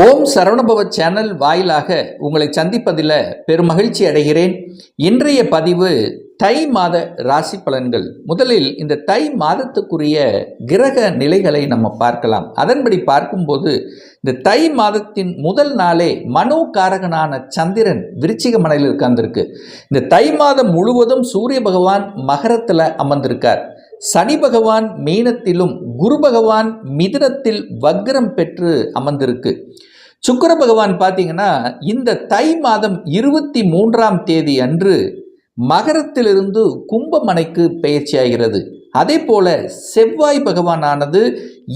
ஓம் Saravanabhava channel வாயிலாக உங்களை சந்திப்பதில் பெருமகிழ்ச்சி அடைகிறேன். இன்றைய பதிவு தை மாத ராசி பலன்கள். முதலில் இந்த தை மாதத்துக்குரிய கிரக நிலைகளை நம்ம பார்க்கலாம். அதன்படி பார்க்கும்போது இந்த தை மாதத்தின் முதல் நாளே மனோகாரகனான சந்திரன் விருச்சிக மனையில் உட்கார்ந்திருக்கு. இந்த தை மாதம் முழுவதும் சூரிய பகவான் மகரத்தில் அமர்ந்திருக்கார். சனி பகவான் மீனத்திலும் குரு பகவான் மிதுனத்தில் வக்ரம் பெற்று அமர்ந்திருக்கு. சுக்கர பகவான் பார்த்தீங்கன்னா இந்த தை மாதம் இருபத்தி மூன்றாம் தேதி அன்று மகரத்திலிருந்து கும்பமனைக்கு பெயர்ச்சியாகிறது. அதே போல செவ்வாய் பகவானானது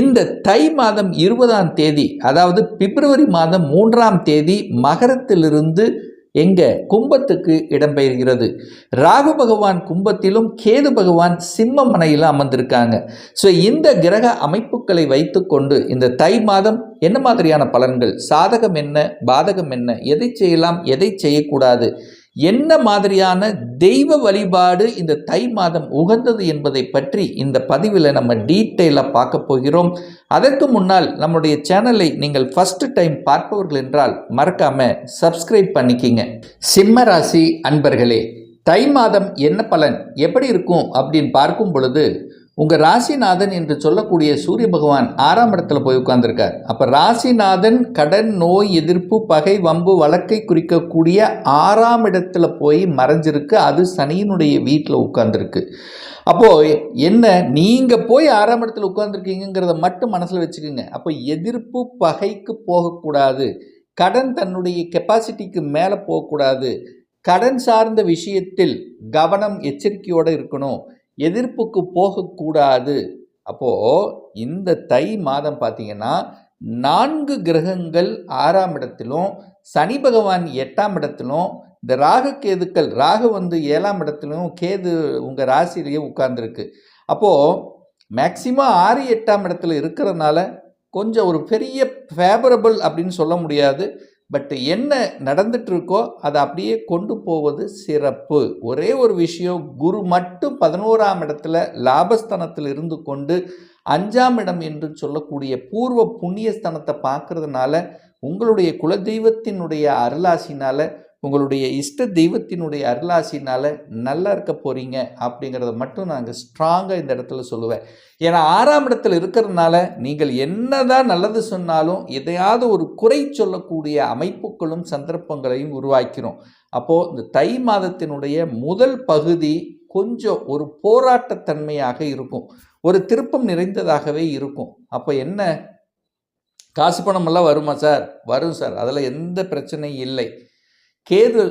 இந்த தை மாதம் இருபதாம் தேதி அதாவது பிப்ரவரி மாதம் மூன்றாம் தேதி மகரத்திலிருந்து எங்க கும்பத்துக்கு இடம்பெயர்கிறது? ராகு பகவான் கும்பத்திலும் கேது பகவான் சிம்ம மனையில் அமர்ந்திருக்காங்க. ஸோ இந்த கிரக அமைப்புகளை வைத்துக்கொண்டு இந்த தை மாதம் என்ன மாதிரியான பலன்கள்? சாதகம் என்ன? பாதகம் என்ன? எதை செய்யலாம்? எதை செய்யக்கூடாது? என்ன மாதிரியான தெய்வ வழிபாடு இந்த தை மாதம் உகந்தது என்பதை பற்றி இந்த பதிவில் நம்ம டீட்டெயிலாக பார்க்க போகிறோம். அதற்கு முன்னால் நம்முடைய சேனலை நீங்கள் ஃபஸ்ட்டு டைம் பார்ப்பவர்கள் என்றால் மறக்காம சப்ஸ்கிரைப் பண்ணிக்கிங்க. சிம்ம ராசி அன்பர்களே தை மாதம் என்ன பலன்? எப்படி இருக்கும்? அப்படின்னு பார்க்கும் பொழுது உங்கள் ராசிநாதன் என்று சொல்லக்கூடிய சூரிய பகவான் ஆறாம் இடத்துல போய் உட்கார்ந்துருக்கார். அப்போ ராசிநாதன் கடன் நோய் எதிர்ப்பு பகை வம்பு வழக்கை குறிக்கக்கூடிய ஆறாம் இடத்துல போய் மறைஞ்சிருக்கு. அது சனியினுடைய வீட்டில் உட்கார்ந்துருக்கு. அப்போது என்ன நீங்கள் போய் ஆறாம் இடத்துல உட்கார்ந்துருக்கீங்கிறத மட்டும் மனசில் வச்சுக்கோங்க. அப்போ எதிர்ப்பு பகைக்கு போகக்கூடாது. கடன் தன்னுடைய கெப்பாசிட்டிக்கு மேலே போகக்கூடாது. கடன் சார்ந்த விஷயத்தில் கவனம் எச்சரிக்கையோடு இருக்கணும். எதிர்ப்புக்கு போகக்கூடாது. அப்போது இந்த தை மாதம் பார்த்தீங்கன்னா நான்கு கிரகங்கள் ஆறாம் இடத்திலும் சனி பகவான் எட்டாம் இடத்திலும் இந்த ராகு கேதுக்கள் ராகு வந்து ஏழாம் இடத்துலையும் கேது உங்கள் ராசிலேயே உட்கார்ந்துருக்கு. அப்போது மேக்சிமம் ஆறு எட்டாம் இடத்துல இருக்கிறதுனால கொஞ்சம் ஒரு பெரிய ஃபேவரபிள் அப்படின்னு சொல்ல முடியாது. பட் என்ன நடந்துட்டு இருக்கோ அதை அப்படியே கொண்டு போவது சிறப்பு. ஒரே ஒரு விஷயம் குரு மட்டும் பதினோராம் இடத்துல லாபஸ்தானத்தில் இருந்து கொண்டு அஞ்சாம் இடம் என்று சொல்லக்கூடிய பூர்வ புண்ணியஸ்தானத்தை பார்க்கறதுனால உங்களுடைய குலதெய்வத்தினுடைய அருளாசினால உங்களுடைய இஷ்ட தெய்வத்தினுடைய அருளாசினால் நல்லா இருக்க போகிறீங்க அப்படிங்கிறத மட்டும் நாங்கள் ஸ்ட்ராங்காக இந்த இடத்துல சொல்லுவேன். ஏன்னா ஆறாம் இடத்துல இருக்கிறதுனால நீங்கள் என்னதான் நல்லது சொன்னாலும் எதையாவது ஒரு குறை சொல்லக்கூடிய அமைப்புகளும் சந்தர்ப்பங்களையும் உருவாக்கிறோம். அப்போது இந்த தை மாதத்தினுடைய முதல் பகுதி கொஞ்சம் ஒரு போராட்டத்தன்மையாக இருக்கும். ஒரு திருப்பம் நிறைந்ததாகவே இருக்கும். அப்போ என்ன? காசு பணமெல்லாம் வருமா சார்? வரும் சார். அதில் எந்த பிரச்சனையும் இல்லை. கேது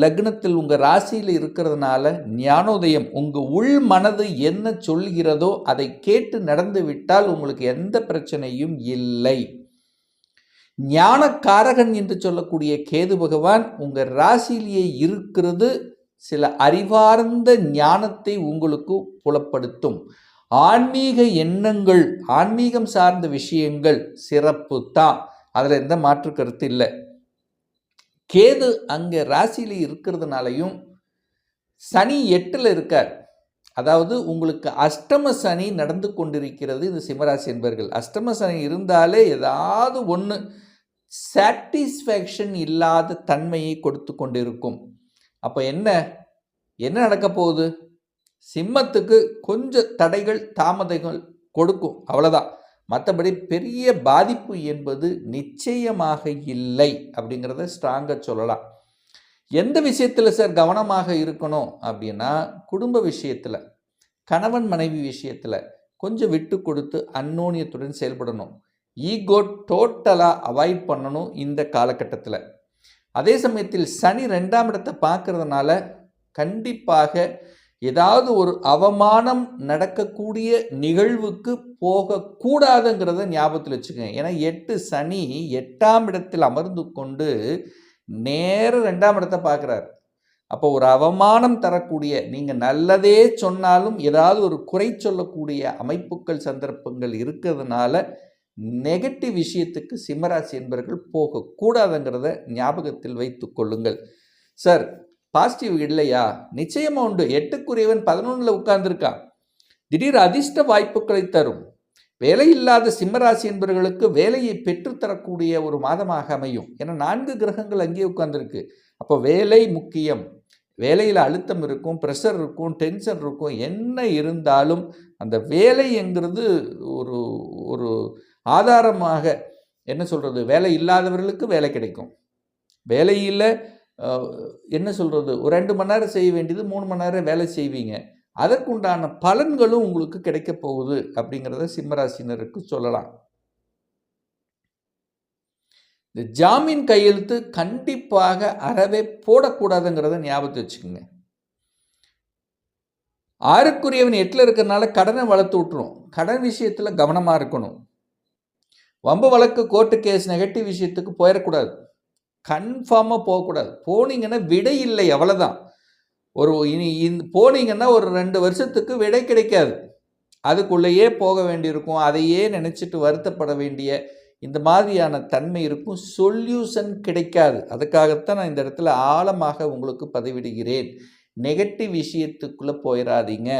லக்னத்தில் உங்கள் ராசியில் இருக்கிறதுனால ஞானோதயம் உங்கள் உள் மனது என்ன சொல்கிறதோ அதை கேட்டு நடந்து விட்டால் உங்களுக்கு எந்த பிரச்சனையும் இல்லை. ஞானக்காரகன் என்று சொல்லக்கூடிய கேது பகவான் உங்கள் ராசியிலேயே இருக்கிறது சில அறிவார்ந்த ஞானத்தை உங்களுக்கு புலப்படுத்தும். ஆன்மீக எண்ணங்கள் ஆன்மீகம் சார்ந்த விஷயங்கள் சிறப்பு தான் அதில் எந்த மாற்று கருத்து இல்லை. கேது அங்கே ராசியில் இருக்கிறதுனாலையும் சனி எட்டில் இருக்கார். அதாவது உங்களுக்கு அஷ்டம சனி நடந்து கொண்டிருக்கிறது இந்த சிம்மராசி என்பர்கள். அஷ்டம சனி இருந்தாலே ஏதாவது ஒன்று சாட்டிஸ்ஃபேக்ஷன் இல்லாத தன்மையை கொடுத்து கொண்டிருக்கும். அப்போ என்ன? என்ன நடக்க போகுது? சிம்மத்துக்கு கொஞ்சம் தடைகள் தாமதங்கள் கொடுக்கும். அவ்வளோதான் மற்றபடி பெரிய பாதிப்பு என்பது நிச்சயமாக இல்லை அப்படிங்கிறத ஸ்ட்ராங்காக சொல்லலாம். எந்த விஷயத்தில் சார் கவனமாக இருக்கணும் அப்படின்னா குடும்ப விஷயத்தில் கணவன் மனைவி விஷயத்தில் கொஞ்சம் விட்டு கொடுத்து அன்னோனியத்துடன் செயல்படணும். ஈகோ டோட்டலாக அவாய்ட் பண்ணணும் இந்த காலகட்டத்தில். அதே சமயத்தில் சனி ரெண்டாம் இடத்தை பார்க்குறதுனால கண்டிப்பாக ஏதாவது ஒரு அவமானம் நடக்கக்கூடிய நிகழ்வுக்கு போகக்கூடாதுங்கிறத ஞாபகத்தில் வச்சுக்கோங்க. ஏன்னா எட்டு சனி எட்டாம் இடத்தில் அமர்ந்து கொண்டு நேர ரெண்டாம் இடத்தை பார்க்குறாரு. அப்போ ஒரு அவமானம் தரக்கூடிய நீங்கள் நல்லதே சொன்னாலும் ஏதாவது ஒரு குறை சொல்லக்கூடிய அமைப்புகள் சந்தர்ப்பங்கள் இருக்கிறதுனால நெகட்டிவ் விஷயத்துக்கு சிம்மராசி என்பவர்கள் போகக்கூடாதுங்கிறத ஞாபகத்தில் வைத்து கொள்ளுங்கள். சார் பாசிட்டிவ் இல்லையா? நிச்சயமாக உண்டு. எட்டுக்குரியவன் பதினொன்றில் உட்கார்ந்துருக்கான். திடீர் அதிர்ஷ்ட வாய்ப்புகளை தரும். வேலை இல்லாத சிம்மராசி என்பவர்களுக்கு வேலையை பெற்றுத்தரக்கூடிய ஒரு மாதமாக அமையும். ஏன்னா நான்கு கிரகங்கள் அங்கேயே உட்கார்ந்துருக்கு. அப்போ வேலை முக்கியம். வேலையில் அழுத்தம் இருக்கும் ப்ரெஷர் இருக்கும் டென்ஷன் இருக்கும். என்ன இருந்தாலும் அந்த வேலைங்கிறது ஒரு ஒரு ஆதாரமாக என்ன சொல்கிறது வேலை இல்லாதவர்களுக்கு வேலை கிடைக்கும். வேலையில் என்ன சொல்கிறது ஒரு ரெண்டு மணி நேரம் செய்ய வேண்டியது மூணு மணி நேரம் வேலை செய்வீங்க. அதற்குண்டான பலன்களும் உங்களுக்கு கிடைக்க போகுது அப்படிங்கிறத சிம்மராசினருக்கு சொல்லலாம். இந்த ஜாமீன் கையெழுத்து கண்டிப்பாக அறவே போடக்கூடாதுங்கிறத ஞாபகத்தை வச்சுக்கோங்க. ஆறுக்குரியவன் எட்டில் இருக்கிறனால கடனை வளர்த்து விட்டுரும். கடன் விஷயத்தில் கவனமாக இருக்கணும். வம்பு வழக்கு கோர்ட்டு கேஸ் நெகட்டிவ் விஷயத்துக்கு போயிடக்கூடாது. கன்ஃபார்மாக போகக்கூடாது. போனீங்கன்னா விடை இல்லை அவ்வளோதான் ஒரு இனி இந்த போனீங்கன்னா ஒரு ரெண்டு வருஷத்துக்கு விடை கிடைக்காது. அதுக்குள்ளேயே போக வேண்டியிருக்கும். அதையே நினச்சிட்டு வருத்தப்பட வேண்டிய இந்த மாதிரியான தன்மை இருக்கும். சொல்யூஷன் கிடைக்காது. அதுக்காகத்தான் நான் இந்த இடத்துல ஆழமாக உங்களுக்கு பதிவிடுகிறேன். நெகட்டிவ் விஷயத்துக்குள்ளே போயிடாதீங்க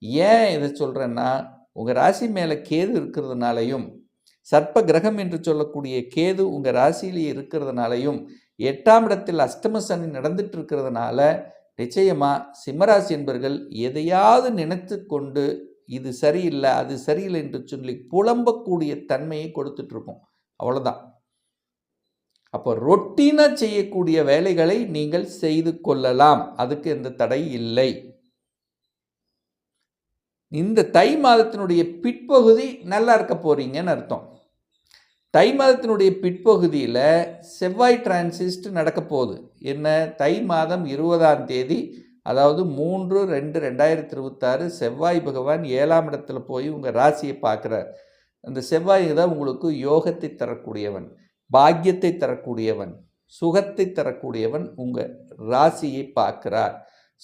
ஏன் இதை சொல்கிறேன்னா உங்கள் ராசி மேலே கேது இருக்கிறதுனாலையும் சர்ப்ப கிரகம் என்று சொல்லக்கூடிய கேது உங்கள் ராசியிலேயே இருக்கிறதுனாலையும் எட்டாம் இடத்தில் அஷ்டம சனி நடந்துட்டு இருக்கிறதுனால நிச்சயமாக சிம்மராசி என்பர்கள் எதையாவது நினைத்து கொண்டு இது சரியில்லை அது சரியில்லை என்று சொல்லி புலம்பக்கூடிய தன்மையை கொடுத்துட்ருக்கோம் அவ்வளோதான் அப்போ ரொட்டீனாக செய்யக்கூடிய வேலைகளை நீங்கள் செய்து கொள்ளலாம். அதுக்கு எந்த தடை இல்லை. இந்த தை மாதத்தினுடைய பிற்பகுதி நல்லா இருக்க போகிறீங்கன்னு அர்த்தம். தை மாதத்தினுடைய பிற்பகுதியில் செவ்வாய் டிரான்சிஸ்ட் நடக்க போகுது. என்ன? தை மாதம் இருபதாம் தேதி அதாவது மூன்று ரெண்டு ரெண்டாயிரத்தி இருபத்தாறு செவ்வாய் பகவான் ஏழாம் இடத்துல போய் உங்கள் ராசியை பார்க்குறார். அந்த செவ்வாய் தான் உங்களுக்கு யோகத்தை தரக்கூடியவன் பாக்கியத்தை தரக்கூடியவன் சுகத்தை தரக்கூடியவன் உங்கள் ராசியை பார்க்கிறார்.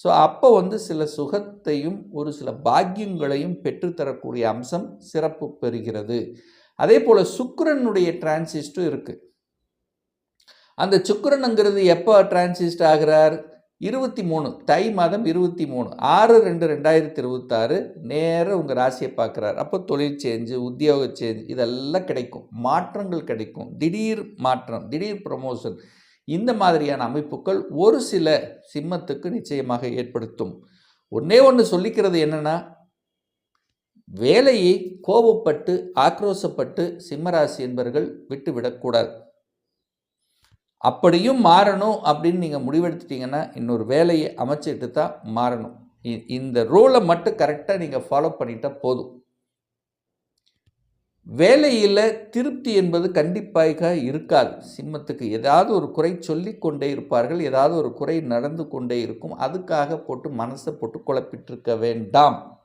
ஸோ அப்போ வந்து சில சுகத்தையும் ஒரு சில பாக்கியங்களையும் பெற்றுத்தரக்கூடிய அம்சம் சிறப்பு பெறுகிறது. அதே போல் சுக்கரனுடைய டிரான்சிஸ்டும் இருக்குது அந்த சுக்கரனுங்கிறது எப்போ டிரான்சிஸ்ட் ஆகிறார்? இருபத்தி மூணு தை மாதம் இருபத்தி மூணு ஆறு ரெண்டு ரெண்டாயிரத்தி இருபத்தாறு நேராக உங்கள் ராசியை பார்க்குறாரு. அப்போ தொழில் சேஞ்சு உத்தியோக சேஞ்ச் இதெல்லாம் கிடைக்கும். மாற்றங்கள் கிடைக்கும். திடீர் மாற்றம் திடீர் ப்ரமோஷன் இந்த மாதிரியான அமைப்புகள் ஒரு சில சிம்மத்துக்கு நிச்சயமாக ஏற்படுத்தும். ஒன்றே ஒன்று சொல்லிக்கிறது என்னென்னா வேலையை கோபப்பட்டு ஆக்ரோசப்பட்டு சிம்மராசி என்பவர்கள் விட்டுவிடக்கூடாது அப்படியும் மாறணும் அப்படின்னு நீங்கள் முடிவெடுத்துட்டீங்கன்னா இன்னொரு வேலையை அமைச்சிட்டு தான் மாறணும். இ- இந்த ரூலை மட்டும் கரெக்டாக நீங்கள் ஃபாலோ பண்ணிட்டால் போதும். வேலையில் திருப்தி என்பது கண்டிப்பாக இருக்காது. சிம்மத்துக்கு ஏதாவது ஒரு குறை சொல்லி கொண்டே இருப்பார்கள். ஏதாவது ஒரு குறை நடந்து கொண்டே இருக்கும். அதுக்காக போட்டு மனசை போட்டு குழப்பிட்டிருக்க வேண்டாம்.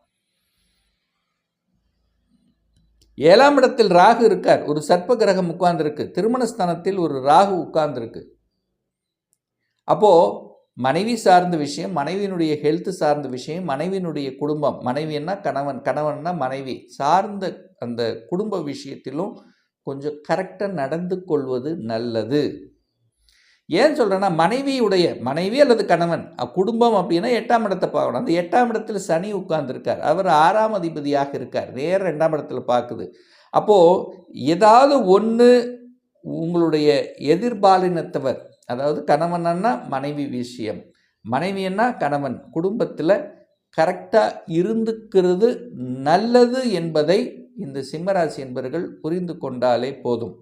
ஏழாம் இடத்தில் ராகு இருக்கார். ஒரு சர்ப்ப கிரகம் உட்கார்ந்துருக்கு. திருமணஸ்தானத்தில் ஒரு ராகு உட்கார்ந்துருக்கு. அப்போது மனைவி சார்ந்த விஷயம் மனைவியினுடைய ஹெல்த் சார்ந்த விஷயம் மனைவியினுடைய குடும்பம் மனைவின்னா கணவன் கணவன்னா மனைவி. சார்ந்த அந்த குடும்ப விஷயத்திலும் கொஞ்சம் கரெக்டாக நடந்து கொள்வது நல்லது. ஏன் சொல்கிறேன்னா மனைவியுடைய மனைவி அல்லது கணவன் குடும்பம் அப்படின்னா எட்டாம் இடத்தை பார்க்கணும். அந்த எட்டாம் இடத்துல சனி உட்கார்ந்துருக்கார். அவர் ஆறாம் அதிபதியாக இருக்கார். நேர ரெண்டாம் இடத்துல பார்க்குது. அப்போது ஏதாவது ஒன்று உங்களுடைய எதிர்பாலினத்தவர் அதாவது கணவன்னா மனைவி விஷயம். மனைவியன்னா கணவன். குடும்பத்தில் கரெக்டாக இருந்துக்கிறது நல்லது என்பதை இந்த சிம்மராசி என்பவர்கள் புரிந்து கொண்டாலே போதும்.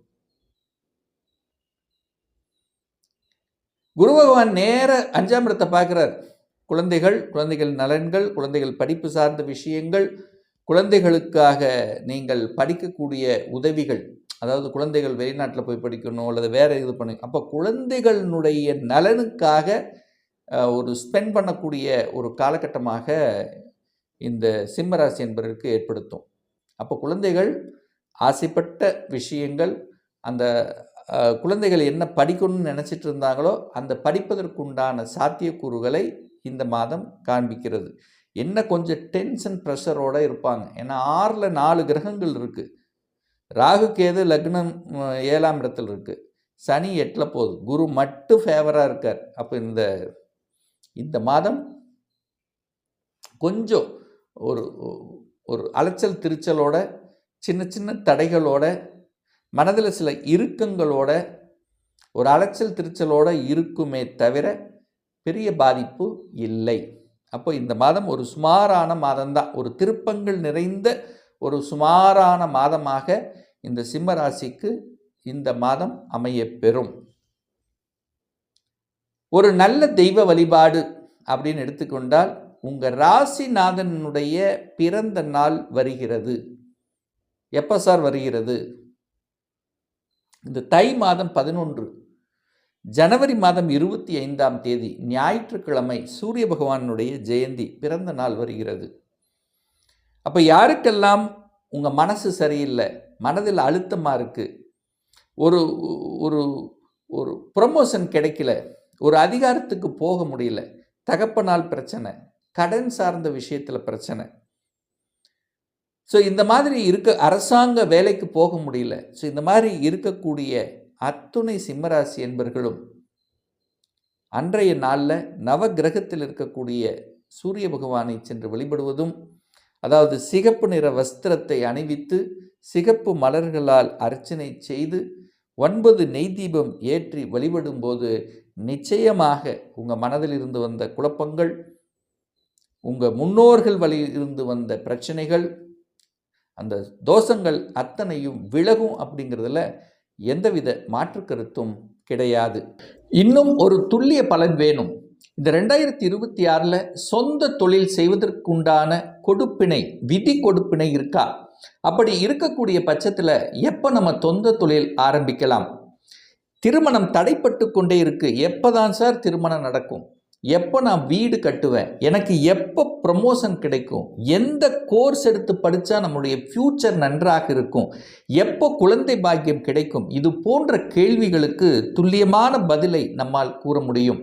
குரு பகவான் நேர அஞ்சாம் இடத்தை பார்க்குறார். குழந்தைகள் குழந்தைகள் நலன்கள் குழந்தைகள் படிப்பு சார்ந்த விஷயங்கள் குழந்தைகளுக்காக நீங்கள் படிக்கக்கூடிய உதவிகள். அதாவது குழந்தைகள் வெளிநாட்டில் போய் படிக்கணும் அல்லது வேறு இது பண்ணி அப்போ குழந்தைகளினுடைய நலனுக்காக ஒரு ஸ்பெண்ட் பண்ணக்கூடிய ஒரு காலகட்டமாக இந்த சிம்மராசி என்பதற்கு ஏற்படுத்தும். அப்போ குழந்தைகள் ஆசைப்பட்ட விஷயங்கள் அந்த குழந்தைகள் என்ன படிக்கணும்னு நினச்சிட்டு இருந்தாங்களோ அந்த படிப்பதற்குண்டான சாத்தியக்கூறுகளை இந்த மாதம் காண்பிக்கிறது. என்ன கொஞ்சம் டென்ஷன் ப்ரெஷரோடு இருப்பாங்க. ஏன்னா ஆறில் நாலு கிரகங்கள் இருக்குது ராகு கேது லக்னம் ஏழாம் இடத்துல இருக்குது சனி எட்டில் போகுது. குரு மட்டும் ஃபேவராக இருக்கார். அப்போ இந்த இந்த மாதம் கொஞ்சம் ஒரு ஒரு அலைச்சல் திருச்சலோட சின்ன சின்ன தடைகளோட மனதில் சில இறுக்கங்களோட ஒரு அலைச்சல் திருச்சலோட இருக்குமே தவிர பெரிய பாதிப்பு இல்லை. அப்போ இந்த மாதம் ஒரு சுமாரான மாதம்தான். ஒரு திருப்பங்கள் நிறைந்த ஒரு சுமாரான மாதமாக இந்த சிம்ம ராசிக்கு இந்த மாதம் அமைய பெறும் ஒரு நல்ல தெய்வ வழிபாடு அப்படின்னு எடுத்துக்கொண்டால் உங்கள் ராசிநாதனுடைய பிறந்த நாள் வருகிறது. எப்போ சார் வருகிறது? இந்த தை மாதம் பதினொன்று. ஜனவரி மாதம் இருபத்தி ஐந்தாம் தேதி ஞாயிற்றுக்கிழமை சூரிய பகவானுடைய ஜெயந்தி பிறந்த நாள் வருகிறது. அப்போ யாருக்கெல்லாம் உங்கள் மனசு சரியில்லை மனதில் அழுத்தமாக இருக்குது ஒரு ஒரு ஒரு ப்ரொமோஷன் கிடைக்கல ஒரு அதிகாரத்துக்கு போக முடியல தகப்பனால் பிரச்சனை கடன் சார்ந்த விஷயத்தில் பிரச்சனை. ஸோ இந்த மாதிரி இருக்க அரசாங்க வேலைக்கு போக முடியல. ஸோ இந்த மாதிரி இருக்கக்கூடிய அத்துணை சிம்மராசி என்பர்களும் அன்றைய நாளில் நவ கிரகத்தில் இருக்கக்கூடிய சூரிய பகவானை சென்று வழிபடுவதும் அதாவது சிகப்பு நிற வஸ்திரத்தை அணிவித்து சிகப்பு மலர்களால் அர்ச்சனை செய்து ஒன்பது நெய் தீபம் ஏற்றி வழிபடும்போது நிச்சயமாக உங்கள் மனதில் இருந்து வந்த குழப்பங்கள் உங்கள் முன்னோர்கள் வழியில் இருந்து வந்த பிரச்சனைகள் அந்த தோஷங்கள் அத்தனையும் விலகும் அப்படிங்கிறதுல எந்தவித மாற்று கருத்தும் கிடையாது. இன்னும் ஒரு துல்லிய பலன் வேணும். இந்த ரெண்டாயிரத்தி இருபத்தி ஆறில் சொந்த தொழில் செய்வதற்குண்டான கொடுப்பினை விதி கொடுப்பினை இருக்கா? அப்படி இருக்கக்கூடிய பட்சத்தில் எப்போ நம்ம சொந்த தொழில் ஆரம்பிக்கலாம்? திருமணம் தடைப்பட்டு கொண்டே இருக்கு. எப்போ தான் சார் திருமணம் நடக்கும்? எப்போ நான் வீடு கட்டுவேன்? எனக்கு எப்போ ப்ரமோஷன் கிடைக்கும்? எந்த கோர்ஸ் எடுத்து படித்தா நம்முடைய ஃப்யூச்சர் நன்றாக இருக்கும்? எப்போ குழந்தை பாக்கியம் கிடைக்கும்? இது போன்ற கேள்விகளுக்கு துல்லியமான பதிலை நம்மால் கூற முடியும்.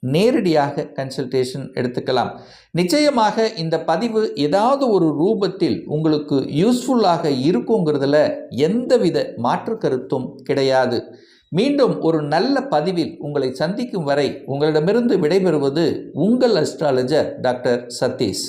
நேரடியாக கன்சல்டேஷன் எடுத்துக்கலாம். நிச்சயமாக இந்த பதிவு ஏதாவது ஒரு ரூபத்தில் உங்களுக்கு யூஸ்ஃபுல்லாக இருக்குங்கிறதுல எந்தவித மாற்று கருத்தும் கிடையாது. மீண்டும் ஒரு நல்ல பதிவில் உங்களை சந்திக்கும் வரை உங்களிடமிருந்து விடைபெறுவது உங்கள் அஸ்ட்ராலஜர் டாக்டர் சதீஷ்.